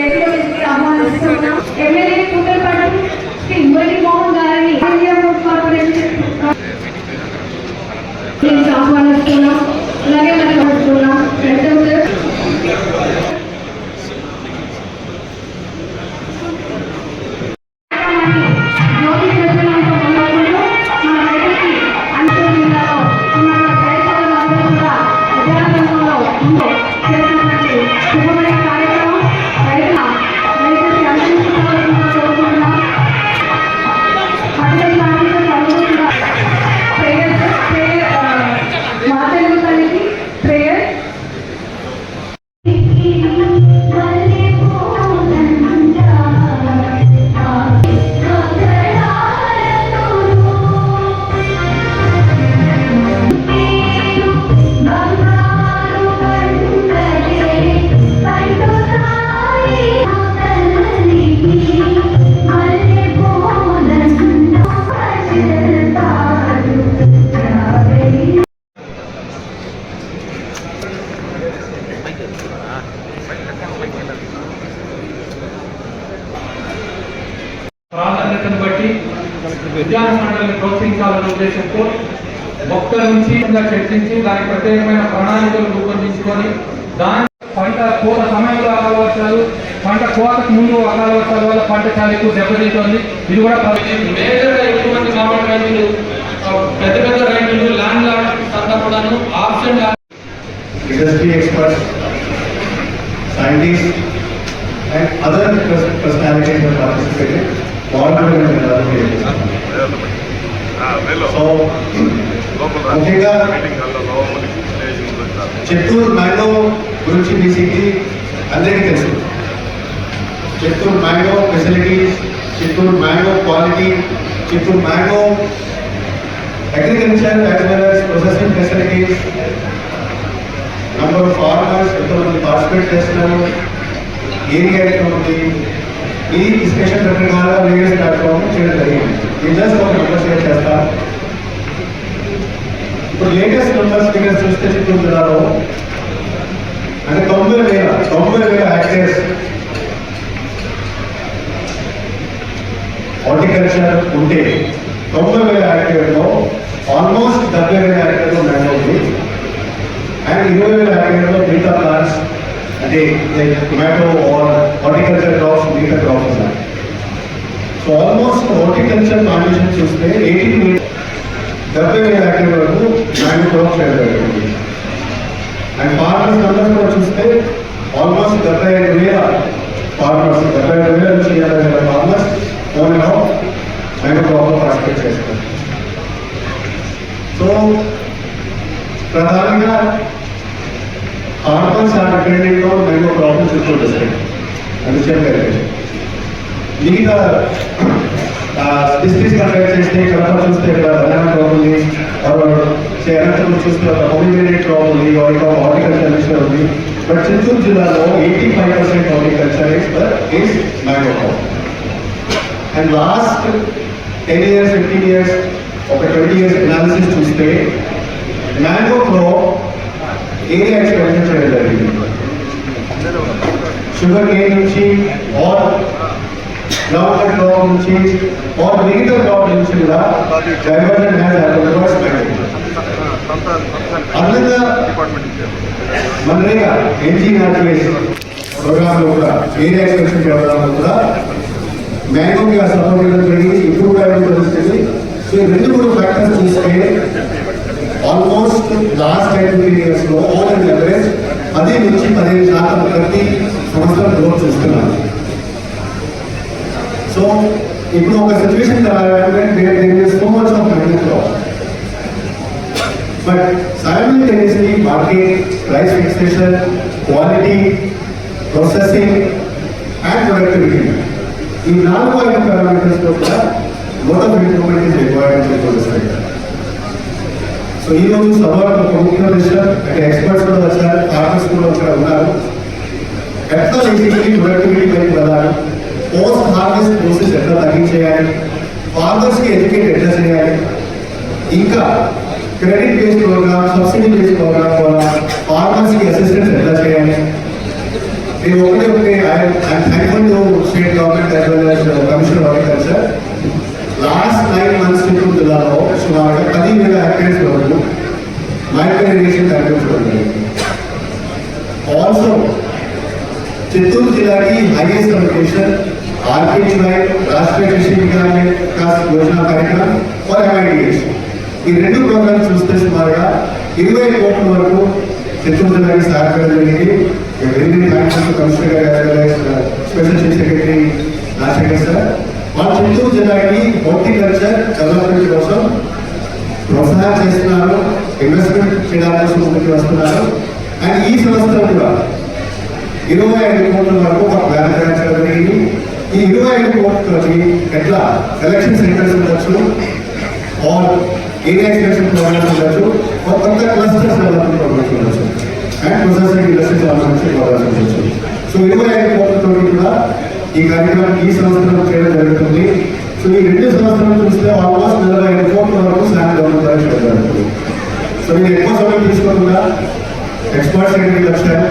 ఆహ్వానిస్తున్నాం ఎమ్మెల్యే కూటమిపాటి శ్రీ మురళీ విద్యాన మండలిని ప్రోత్సహించాలనే ఉద్దేశంతో భక్తుల నుంచి చర్చించి దానికి ప్రత్యేకమైన ప్రణాళికలు రూపొందించుకొని దాని పంట కోత సమయంలో అకాల వర్షాలు పంట కోతకు ముందు అకాల వర్షాల వల్ల పంట చాలా ఎక్కువ దెబ్బతింటుంది ఇది కూడా మేజర్గా ఎక్కువ మంది రైతులు పెద్ద పెద్ద రైతులు ల్యాండ్ అంతా కూడాను option industry experts, scientists, and other pers- personalities have ముఖ్యంగా చిత్తూరు మ్యాంగో గురించి బేసిక్లీ అందరికీ తెలుసు. Chittoor mango facilities Chittoor mango quality Chittoor mango agriculture as well processing facilities. Number of farmers ఎంతమంది పార్టిసిపేట్ చేస్తున్నారు. ఏరియా ఎక్కడ ఉంది? ఈ డిస్కషన్ రకరకాల వేరియస్ ప్లాట్ఫామ్ చేయడం జరిగింది. నేను ఒక నెంబర్ షేర్ చేస్తా. ఇప్పుడు లేటెస్ట్ నెంబర్స్ దగ్గర చూస్తే చిత్తూరు జిల్లాలో అంటే తొంభై వేల తొంభై వేల యాక్టర్స్ హార్టికల్చర్ ఉంటే తొంభై వేల యాక్టర్లో ఆల్మోస్ట్ డెబ్బై వేల యాక్టర్లో మ్యాంగో ఉంది. అండ్ ఇరవై వేల యాక్టర్లో మిగతా ప్లాంట్స్ అంటే like tomato or horticulture crops మిగతా క్రాప్స్ ఉన్నాయి సో ఆల్మోస్ట్ హార్టికల్చర్ ప్లాంటేషన్ చూస్తే ఎయిటీ టు డెబ్బై వేల యాభై వరకు మ్యాంగో క్రాప్స్ జరుగుతుంది అండ్ ఫార్మర్స్ నెంబర్స్ కూడా చూస్తే ఆల్మోస్ట్ డెబ్బై ఐదు వేల ఫార్మర్స్ డెబ్బై ఐదు వేల నుంచి ఎనభై వేల farmers own and of mango క్రాప్లో participate చేస్తారు సో ప్రధానంగా farmers are depending on mango problems ఇప్పుడు డిస్ట్రిక్ట్ అది చెప్పారు మిగతా డిస్ట్రిక్ట్ కంపేర్ చేస్తే కడప చూస్తే ఇక్కడ బనానా క్రాప్ ఉంది అనంతపురం చూస్తే ఒక పొలిమేరియట్ క్రాప్ ఉంది ఒక హార్టికల్చర్ మిషన్ ఉంది బట్ చిత్తూరు జిల్లాలో eighty five percent horticulture is the is mango crop and last ten years fifteen years ఒక ట్వంటీ ఇయర్స్ అనాలిసిస్ చూస్తే మ్యాంగో క్రాప్ ఏరియా ఎక్స్పెన్షన్ చేయడం జరిగింది షుగర్ కేన్ నుంచి ఆర్ గ్రౌండ్ డ్రాప్ నుంచి ఆర్ మిగతా drop నుంచి కూడా diversion has happen towards mango అందులో మనరేగా ఎన్జీఆర్టీఎస్ ప్రోగ్రామ్లో కూడా ఏరియా ఎక్స్పెన్షన్ ప్రోగ్రామ్లో కూడా మ్యాంగోకి ఆ సపోర్ట్ ఇవ్వడం జరిగింది. ఇప్పుడు కూడా జరుగుతుంది. సో ఈ రెండు మూడు ఫ్యాక్టర్స్ చూస్తే ఆల్మోస్ట్ లాస్ట్ టెన్ ఫిఫ్టీన్ ఇయర్స్లో ఆన్ అండ్ ఎవరేజ్ పది నుంచి పదిహేను శాతం ప్రతి సంవత్సరం గ్రోత్ చేస్తున్నారు. సో ఇప్పుడు ఒక సిచ్యువేషన్ రావాలంటే so much of mango but simultaneously market price fixation quality processing and productivity ఈ నాలుగు ఐదు పారామీటర్స్లో కూడా మొత్తం improvement is required to so ఈరోజు సభ ఒక ముఖ్య విషయం. అంటే ఎక్స్పర్ట్స్ కూడా వచ్చారు ఆఫీస్ కూడా ఇక్కడ ఉన్నారు. ఎట్లా బేసికలీ ప్రొడక్టివిటీ పెరిగి ప్రధానం పోస్ట్ హార్వెస్ట్ ప్రాసెస్ ఎట్లా తగ్గించేయాలి ఫార్మర్స్కి ఎడ్యుకేట్ ఎట్లా చేయాలి ఇంకా credit based programme subsidy based programme ద్వారా ఫార్మర్స్కి అసిస్టెన్స్ ఎట్లా చేయాలి నేను ఒకటే ఒకటే I, I'm thankful to state government as well as uh, Commissioner of Agriculture. Last nine months Chittoor జిల్లాలో సుమారుగా పదివేల హెక్టేర్స్ వరకు మైక్రో ఇరిగేషన్ కల్పించడం జరిగింది also Chittoor highest highest location RKGY Rashtriya Krishi Vigyan Vikas Yojana కార్యక్రమం और एमआईडीएस ఈ రెండు ప్రోగ్రామ్స్ చూస్తే సుమారుగా ఇరవై కోట్ల వరకు చిత్తూరు జిల్లాకి సహకారం జరిగింది వెరీ థ్యాంక్స్ కమిషనర్ గారు special chief secretary Rajasekhar sir మా చిత్తూరు జిల్లాకి హార్టికల్చర్ డెవలప్మెంట్ కోసం ప్రోత్సాహం చేస్తున్నారు. ఇన్వెస్ట్మెంట్ చేయడానికి ముందుకు వస్తున్నారు. అండ్ ఈ సంవత్సరం కూడా ఇరవై ఐదు కోట్ల వరకు ఒక ప్లాన్ తయారు చేయడం జరిగింది ఈ ఇరవై ఎట్లా? సెలక్షన్ సెంటర్స్ ఉండొచ్చు. ఆర్ ఏరియా ఎక్స్టెన్షన్ ప్రోగ్రామ్స్ ఉండొచ్చు. ఆర్ కొత్త క్లస్టర్స్ డెవలప్మెంట్ ప్రోగ్రామ్స్ ఉండొచ్చు. And process and industry development programmes ఉండొచ్చు. సో ఇరవై ఐదు కోట్లతో కూడా ఈ కార్యక్రమం ఈ సంవత్సరం చేయడం జరుగుతుంది. సో ఈ రెండు సంవత్సరం చూస్తే ఆల్మోస్ట్ నలభై ఐదు కోట్ల వరకు స్లామ్ డెవలప్ చేయడం జరుగుతుంది. సో నేను ఎక్కువ సమయం తీసుకోకుండా ఎక్స్పర్ట్స్ ఏంటి వచ్చారు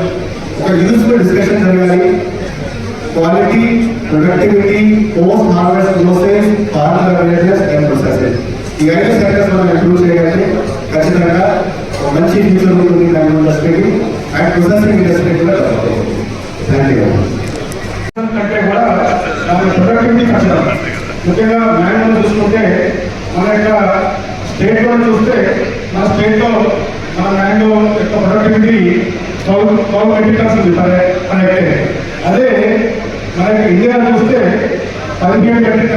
ఒక యూస్ఫుల్ డిస్కషన్ జరగాలి. Quality productivity post harvest process farmer awareness and processing ఈ ఐదు సెక్టర్స్ మనం ఇంప్రూవ్ చేయగలిగితే ఖచ్చితంగా ఒక మంచి ఫ్యూచర్ ఉంటుంది దాని ఇండస్ట్రీకి అండ్ ప్రొసెసింగ్ ఇండస్ట్రీ కూడా థ్యాంక్ యూ కంటే కూడా దాని ప్రొడక్టివిటీ కష్టం ముఖ్యంగా మ్యాన్యువల్ చూసుకుంటే మన యొక్క స్టేట్లో చూస్తే మన స్టేట్లో మన మ్యాంగో యొక్క productivity twelve twelve metric tons ఉంది పర్ పర్ హెక్టేర్ అదే మన యొక్క ఇండియా చూస్తే పదిహేను మెట్రిక్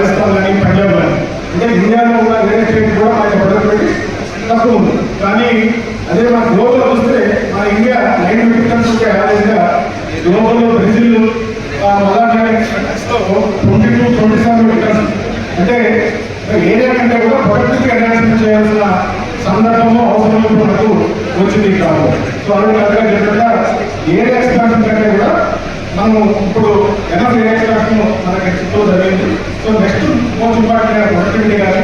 టన్స్ ఉంది రాజస్థాన్ కానీ పంజాబ్ కానీ అంటే ఇండియాలో ఉన్న వేరే స్టేట్ కూడా మన యొక్క ప్రొడక్టివిటీ తక్కువ ఉంది కానీ అదే మన గ్లోబల్ చూస్తే మన ఇండియా నైన్ మెట్రిక్ టన్స్ ఉంటే యావరేజ్గా global Brazil twenty two twenty seven metres అంటే ఏరియా కంటే కూడా ప్రొడక్టివిటీ ఎన్హాన్స్మెంట్ చేయాల్సిన సందర్భము అవసరం మనకు వచ్చింది కాదు సో అలాగే అలాగే చెప్పినట్టుగా ఏరియా ఎక్స్పాన్షన్ కంటే కూడా మనం ఇప్పుడు ఎనఫ్ ఏరియా ఎక్స్పాన్షన్ మనకి చిత్తో జరిగింది so next most important productivity కానీ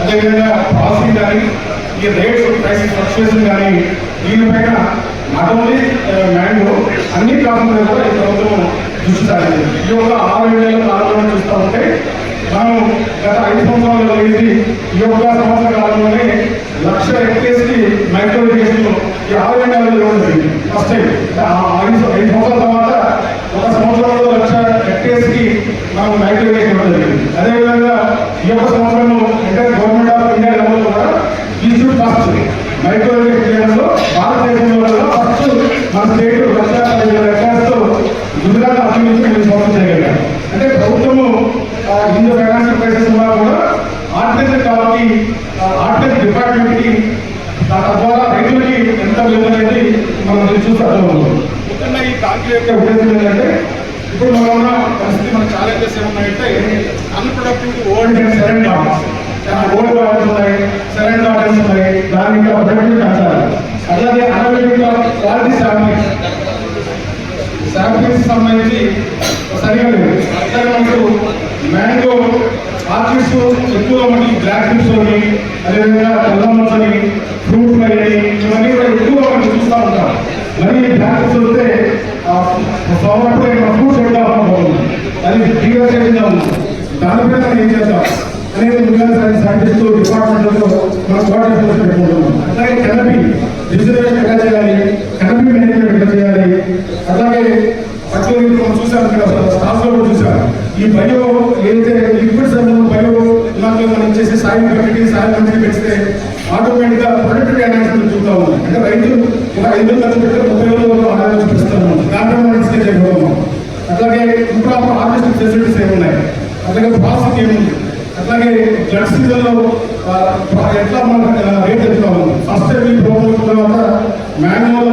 అదేవిధంగా ప్రాసెసింగ్ కానీ ఈ రేట్స్ ప్రైస్ ఫ్లక్చుయేషన్ కానీ దీనిపైన నాట్ ఓన్లీ మ్యాంగో అన్ని క్రాప్స్ మీద కూడా ఈ ప్రభుత్వం దృష్టి సారింది ఈ యొక్క ఆరు ఏళ్ళ కాలంలో చూస్తూ ఉంటే మనం గత ఐదు సంవత్సరాలు కలిగింది ఈ యొక్క సంవత్సర కాలంలోనే లక్ష హెక్టేర్స్ మైక్రో ఇరిగేషన్ ఈ ఆరు ఏళ్ళలో ఇవ్వడం జరిగింది. ఫస్ట్ టైం ఐదు ఐదు సంవత్సరాల తర్వాత ఒక సంవత్సరంలో లక్ష హెక్టేర్స్ మనం మైక్రో ఇరిగేషన్ ఇవ్వడం జరిగింది. అదేవిధంగా ఈ యొక్క సంవత్సరంలో అంటే గవర్నమెంట్ ఆఫ్ ఇండియా లెవెల్లో కూడా ఇన్స్టిట్యూట్ ఫస్ట్ మైక్రో మన స్టేట్ లక్ష పదివేల హెక్టార్స్తో గుజరాత్ అభివృద్ధి మేము స్వాగతం చేయగలిగాం అంటే ప్రభుత్వము ఆ, హిందూ ఫైనాన్షియల్ క్రైసిస్ వల్ల కూడా ఆర్టికల్ కాబట్టి ఆర్టికల్ డిపార్ట్మెంట్కి తద్వారా రైతులకి ఎంత విలువ అనేది మనం చూసి అర్థమవుతుంది ముఖ్యంగా ఈ కాంతి యొక్క ఉద్దేశం ఏంటంటే ఇప్పుడు మనం ఉన్న పరిస్థితి మన ఛాలెంజెస్ ఏమున్నాయంటే అన్ప్రొడక్టివ్ ఓల్డ్ అండ్ సెరెండ్ డాటర్స్ ఓల్డ్ డాటర్స్ ఉన్నాయి సెరెండ్ డాటర్స్ ఉన్నాయి దాని యొక్క ప్రొడక్టివ్ పెంచాలి అలాగే అనలిటిక్ క్వాలిటీ శాంపిల్స్ శాంపిల్స్ సరిగా లేదు. అట్లాగే మనకు మ్యాంగో ఆర్కిడ్స్ ఎక్కువ మనకి బ్లాక్ హిప్స్ అని అదేవిధంగా కల్లమ్మస్ అని ఫ్రూట్ ఫ్లై అని ఇవన్నీ కూడా ఎక్కువ మనం చూస్తూ ఉంటాం మరి బ్లాక్ హిప్స్ వస్తే ఫ్లవర్ ఫ్రూట్స్ ఎట్లా బాగుంది. అది ఫ్రీగా చేసిందా ఉంది దానిపైన మనం ఏం చేద్దాం? అనేది ముందుగా సైంటిస్ట్ డిపార్ట్మెంట్లతో మనం కోఆర్డినేషన్ పెట్టుకుంటున్నాం అలాగే కనపి రిజర్వేషన్ ఎట్లా చేయాలి? కనపి మేనేజ్మెంట్ ఎట్లా చేయాలి? అలాగే పట్టులో మనం చూసాం ఇక్కడ స్టాఫ్లో కూడా చూసాం ఈ బయో ఏదైతే లిక్విడ్స్ బయో ఇలాంటివి మనం చేసే సాయం కమిటీ సాయం కమిటీ పెంచితే ఆటోమేటిక్గా ప్రొడక్టివ్ ఎన్హాన్స్మెంట్ చూస్తూ ఉన్నాం. అంటే రైతు ఒక ఐదు వేలు ఖర్చు పెడితే ముప్పై వేల వరకు ఆదాయం చూపిస్తూ ఉన్నాం దాంట్లో మనం డిస్కస్ చేయబోతున్నాం అట్లాగే ఇంప్రాపర్ హార్వెస్టింగ్ ఫెసిలిటీస్ ఏమి ఉన్నాయి? అట్లాగే ప్రాసెసింగ్ ఏముంది అట్లాగే జడ్ సీజన్లో ఎట్లా మనం రేట్ ఎట్లా ఉంది ఫస్ట్ ఈ ప్రోగ్రామ్ తర్వాత మాన్యువల్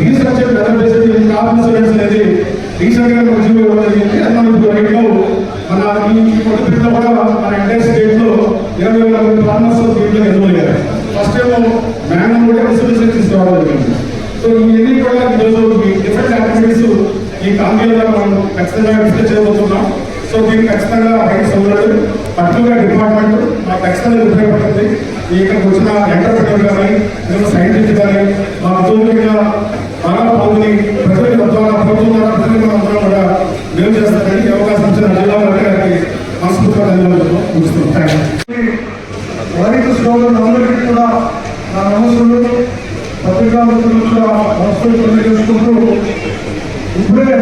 రీసెర్చ్ డెవలప్ చేసేది కార్ ఇన్సూరెన్స్ అనేది రీసెంట్గా మనం జీవో ఇవ్వడం జరిగింది. అది రైట్లో మన ఈ కొత్త కూడా మన ఎంటైర్ స్టేట్ ఇరవై వేల మంది ఫార్మర్స్ దీంట్లో ఎన్రోల్ ఫస్ట్ ఏమో మాన్యువల్ కూడా ఇన్సూరెన్స్ తీసుకురావడం జరిగింది. సో ఇవన్నీ కూడా ఈరోజు డిఫరెంట్ యాక్టివిటీస్ ఈ కాంగ్రెస్ మనం ఖచ్చితంగా డిస్కస్ చేయబోతున్నాం. సో దీనికి ఖచ్చితంగా రైట్స్ అవ్వలేదు పర్టికులర్ డిపార్ట్మెంట్ మాకు ఖచ్చితంగా ఉపయోగపడుతుంది ఈ ఇక్కడికి వచ్చిన ఎంటర్ప్రినర్ కానీ లేదా సైంటిస్ట్ కానీ మా ఉద్యోగులుగా బాగా పాల్గొని ప్రజలకు తద్వారా ప్రభుత్వం ద్వారా ప్రజలకు అందరం కూడా చేస్తారని అవకాశం ఇచ్చిన జిల్లా కలెక్టర్ గారికి మనస్ఫూర్తిగా ధన్యవాదాలు. ముగిస్తున్నాను రైతు సోదరులందరికీ కూడా నా నమస్సులు. పత్రికా మిత్రులు కూడా నమస్సులు తెలియజేసుకుంటూ ఇప్పుడే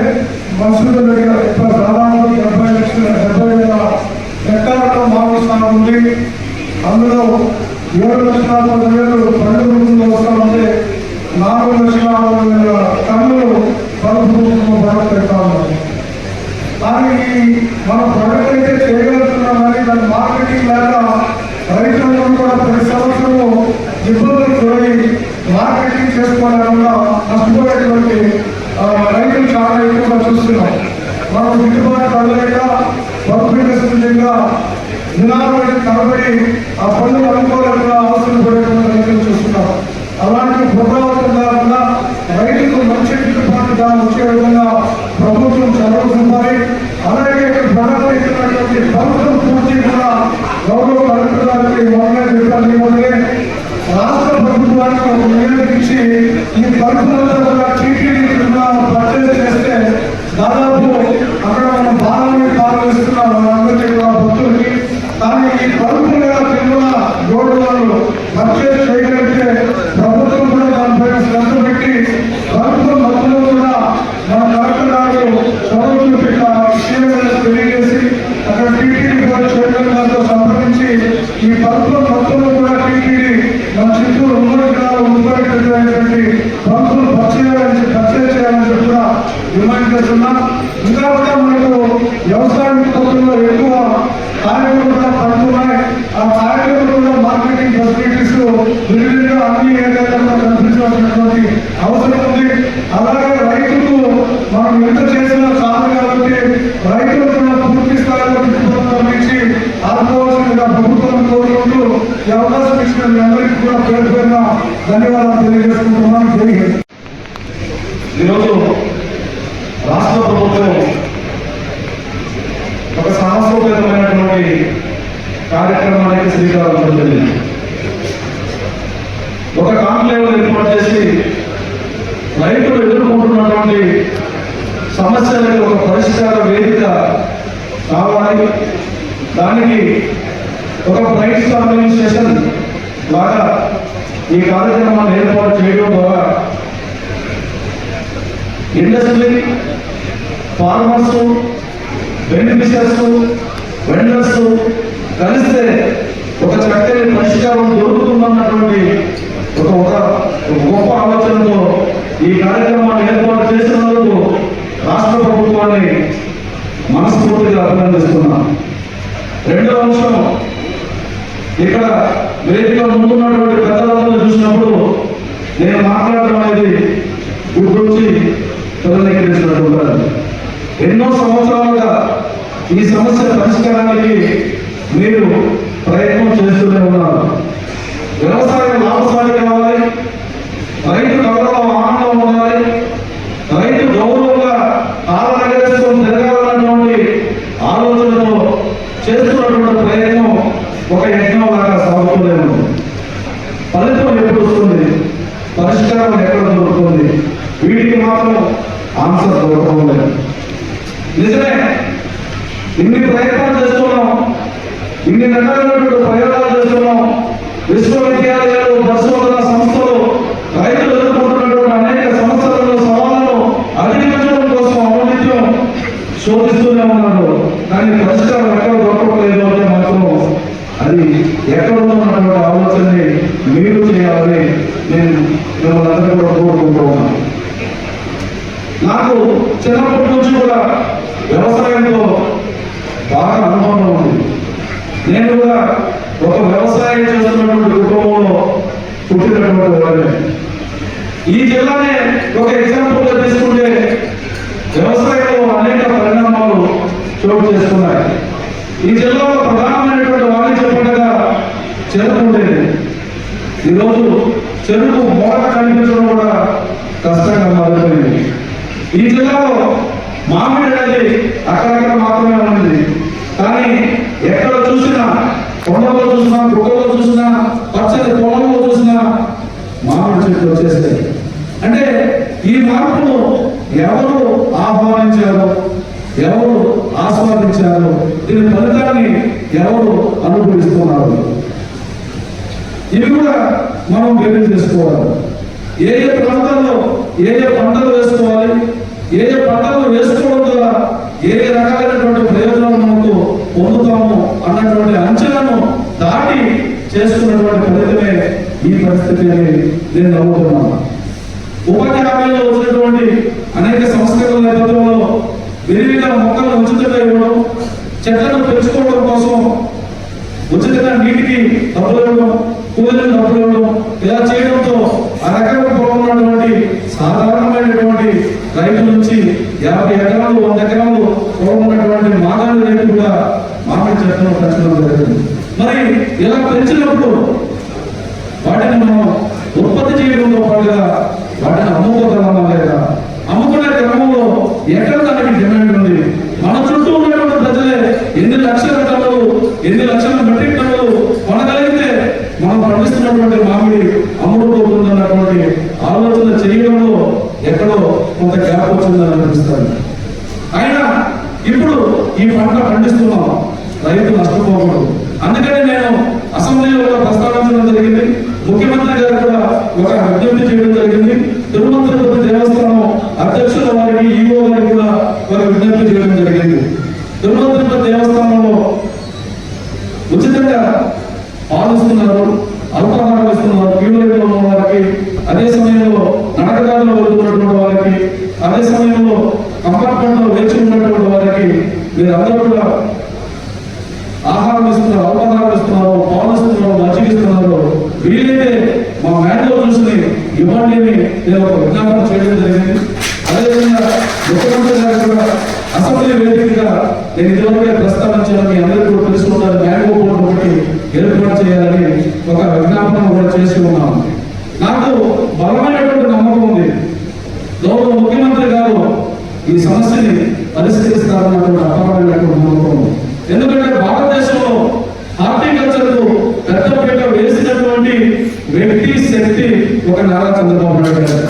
మసూదు దగ్గర ఇప్పుడు దాదాపు డెబ్బై లక్షల డెబ్బై వేల హెక్టార్ల మామిడి స్థానం ఉంది. అందులో ఏడు లక్షల పది వేలు పన్నెండు రూపంలో వస్తా ఉంది నాలుగు లక్షల దాని మార్కెటింగ్ లేక రైతులందరూ కూడా ప్రతి సంవత్సరము ఇబ్బందులు గురై మార్కెటింగ్ చేసుకోవాలన్నా నష్టపోయేటువంటి ఆ, రైతులు చాలా ఎక్కువగా చూస్తున్నాం. మనం గిట్టుబాటు కలలేక పబ్లికంగా దినాలు తరబడి ఆ పనులు అనుకో అవసరం పడేటువంటి రైతులు చూస్తున్నాం అలాంటి పునరావృతం కాకుండా రైతులకు మంచి గిట్టుబాటు ధర వచ్చే విధంగా ప్రభుత్వం చదవుతున్నాయి అలాగే ఇక్కడ ప్రజలు ఇచ్చినటువంటి ప్రభుత్వం పూర్తి కూడా గౌరవ కలెక్టర్ గారికి మొదలై చెప్పాలి మొదలే రాష్ట్ర ప్రభుత్వానికి ఒక నివేదిక ఇచ్చి ఈ కలుపులంతా కూడా టీటీడీ పర్చేజ్ చేస్తే దాదాపు అక్కడ మనం బాగానే పాల్గొస్తున్నాం మనందరికీ కూడా భక్తులకి కానీ ఈ కలుపులు కదా తిరుమల రోడ్డు వాళ్ళు పర్చేజ్ చేయగలిగితే ప్రభుత్వం కూడా దానిపైన శ్రద్ధ పెట్టి ప్రభుత్వం మొత్తంలో కూడా మన కలెక్టర్ గారు విషయాలను తెలియజేసి అక్కడ టీటీడీ కూడా చైర్మన్ గారితో సంప్రదించి ఈ ప్రభుత్వం మొత్తంలో కూడా టీటీడీ మన చిత్తూరు ఉమ్మడి జిల్లాలో ఉపయోగించేటువంటి ప్రభుత్వం చేయాలని కూడా డిమాండ్ చేస్తున్నాం. ఇంకా కూడా మనకు వ్యవసాయ ఉత్పత్తుల్లో ఎక్కువ కార్యక్రమాలు కూడా పడుతున్నాయి ఆ కార్యక్రమాలు కూడా మార్కెటింగ్ ఫెసిలిటీస్ విరివిగా అన్ని ఏరియాలలో కనిపించాల్సినటువంటి అవసరం ఉంది అలాగే రైతులకు మనం ఎంత చేసినా చాలు కాబట్టి రైతులు కూడా పూర్తి స్థాయిలో పెట్టుబడులు అందించి ఆదుకోవాల్సిందిగా ప్రభుత్వం కోరుకుంటూ ఈ అవకాశం ఇచ్చిన మీ అందరికీ కూడా పేరు పేరున ధన్యవాదాలు తెలియజేసుకుంటున్నాను జై ఈరోజు రాష్ట్ర ప్రభుత్వం ఒక సాహసోపేతమైనటువంటి కార్యక్రమానికి శ్రీకారం చుట్టింది ఒక కాంక్లేవ్ ఏర్పాటు చేసి రైతులు ఎదుర్కొంటున్నటువంటి సమస్యలకు ఒక పరిష్కార వేదిక కావాలి దానికి ఒక బ్రైట్ స్టార్మింగ్ ద్వారా ఈ కార్యక్రమాన్ని ఏర్పాటు చేయడం ద్వారా ఇండస్ట్రీ ఫార్మర్స్ బెనిఫిషియర్స్ వెండర్స్ కలిస్తే ఒక చక్కని పరిష్కారం దొరుకుతుందన్నటువంటి ఒక ఒక ఒక గొప్ప ఆలోచనతో ఈ కార్యక్రమాన్ని ఏర్పాటు చేసినందుకు రాష్ట్ర ప్రభుత్వాన్ని మనస్ఫూర్తిగా అభినందిస్తున్నాను. రెండో అంశం ఇక్కడ వేదిక ముందున్నటువంటి పెద్దలందరూ చూసినప్పుడు నేను మాట్లాడటం అనేది గుర్తొచ్చి తొలగించినట్టు ఎన్నో సంవత్సరాలుగా ఈ సమస్య పరిష్కారానికి మీరు ప్రయత్నం చేస్తూనే ఉన్నారు. వ్యవసాయం లాభసాటి కావాలి రైతు ఆన్సర్ దొరకడం లేదు నిజమే. ఇన్ని ప్రయత్నాలు చేస్తున్నాం. ఇన్ని రకాలైనటువంటి ప్రయోగాలు చేస్తున్నాం. విశ్వవిద్యాలయాలు పరిశోధన సంస్థలు రైతులు ఎదుర్కొంటున్నటువంటి అనేక సమస్యలను సవాళ్ళను అధిగమించడం కోసం ఔన్నత్యం శోధిస్తూనే ఉన్నారు కానీ పరిష్కారం ఎక్కడ దొరకట్లేదు అంటే మాత్రం అది ఎక్కడ ఉన్నటువంటి ఆలోచనని మీరు చేయాలని నేను మిమ్మల్ని అందరూ కూడా కోరుకుంటూ ఉన్నాను నాకు చిన్నప్పటి నుంచి కూడా వ్యవసాయంతో బాగా అనుభవం ఉంది నేను కూడా ఒక వ్యవసాయం చేస్తున్నటువంటి కుటుంబంలో పుట్టినటువంటి ఈ జిల్లానే ఒక ఎగ్జాంపుల్గా తీసుకుంటే వ్యవసాయంలో అనేక పరిణామాలు చోటు చేసుకున్నాయి ఈ జిల్లాలో ప్రధానమైనటువంటి వాణిజ్య పండుగ చెరుకు ఉండేది ఈరోజు చెరుకు మూలక కనిపించడం కూడా కష్టంగా మారిపోయింది ఈ జిల్లాలో మామిడి అనేది అక్కడక్కడ మాత్రమే ఉంది కానీ ఎక్కడ చూసినా కొండలో చూసినా గుట్టలో చూసినా పచ్చని పొలంలో చూసినా మామిడి చెట్లు వచ్చేస్తాయి అంటే ఈ మార్పును ఎవరు ఆహ్వానించారు? ఎవరు ఆస్వాదించారు? దీని ఫలితాన్ని ఎవరు అనుభవిస్తున్నారు? ఇవి కూడా మనం వేరు చేసుకోవాలి. ఏ ఏ ప్రాంతాల్లో ఏ ఏ పంటలు వేసుకోవాలి? ఏ ఏ పంటలు వేసుకోవడం ద్వారా ఏ ఏ రకాలైనటువంటి ప్రయోజనాలు మనకు పొందుతాము అన్నటువంటి అంచనాను దాటి చేసుకున్నటువంటి ఫలితమే ఈ పరిస్థితి అని నేను నమ్ముతున్నాను. ఉపాధి హామీలో వచ్చినటువంటి అనేక సంస్కరణల నేపథ్యంలో విరివిగా మొక్కలను ఉచితంగా ఇవ్వడం చెట్లను పెంచుకోవడం కోసం ఉచితంగా నీటికి డబ్బులు ఇవ్వడం కూలీలకు డబ్బులు ఇవ్వడం ఇలా చేయడంతో ఆ రకంగా పొలం ఉన్నటువంటి సాధారణమైనటువంటి రైతు నుంచి యాభై ఎకరాలు వంద ఎకరాలు పొలం ఉన్నటువంటి మాగాణి రైతు కూడా మామిడి చెట్లను పెంచడం జరిగింది. మరి ఇలా పెంచినప్పుడు వాటిని మనం ఉత్పత్తి చేయడంతో పాటుగా వాటిని అమ్ముకోగలమా లేదా? అమ్ముకునే క్రమంలో ఎక్కడ దానికి డిమాండ్ ఉంది? మన చుట్టూ ఉన్నటువంటి ప్రజలే ఎన్ని లక్షల టన్నులు ఎన్ని లక్షల మెట్రిక్ టన్నులు కొనగలిగితే మనం పండిస్తున్నటువంటి మామిడి అమ్ముడుపోతుందన్నటువంటి ఆలోచన చేయడంలో ఎక్కడో కొంత గ్యాప్ వచ్చిందని అనిపిస్తుంది అయినా ఇప్పుడు ఈ పంట పండిస్తున్నాం రైతు నష్టపోకూడదు అందుకని నేను అసెంబ్లీలో కూడా ప్రస్తావించడం జరిగింది ముఖ్యమంత్రి గారు కూడా ఒక విజ్ఞప్తి చేయడం జరిగింది తిరుమల తిరుపతి దేవస్థానం అధ్యక్షుల వారికి గారికి కూడా వారు విజ్ఞప్తి చేయడం జరిగింది. తిరుమల దేవస్థానంలో ఉచితంగా పాలిస్తున్నారు అల్పాహారం ఇస్తున్నారు. క్యూలైన్లో ఉన్న వారికి అదే సమయంలో నడకదారులు వెళ్తున్నటువంటి వారికి అదే సమయంలో కంపార్ట్మెంట్లో వేచి ఉన్నటువంటి వారికి మీరందరూ కూడా ఆహారం ఇస్తున్నారు అల్పాహారం ఇస్తున్నారు పాలిస్తున్నారు మజ్జిగిస్తున్నారు వీలైతే మా మ్యాన్లో చూసి ఇవ్వండి నేను ఒక విజ్ఞాపన చేయడం జరిగింది. ముఖ్యమంత్రి గారు కూడా అసెంబ్లీ వేదికగా నేను ఇదివరకే ప్రస్తావించాను మీ అందరికీ కూడా తెలిసి మ్యాంగో బోర్డు ఒకటి ఏర్పాటు చేయాలని ఒక విజ్ఞాపన కూడా చేసి ఉన్నాను. నాకు బలమైనటువంటి నమ్మకం ఉంది. గౌరవ ముఖ్యమంత్రి గారు ఈ సమస్యని పరిష్కరిస్తారన్నటువంటి అపారమైనటువంటి నమ్మకం ఉంది. ఎందుకంటే భారతదేశంలో హార్టికల్చర్కు పెద్దపీట వేసినటువంటి వ్యక్తి శక్తి ఒక నారా చంద్రబాబు నాయుడు గారు.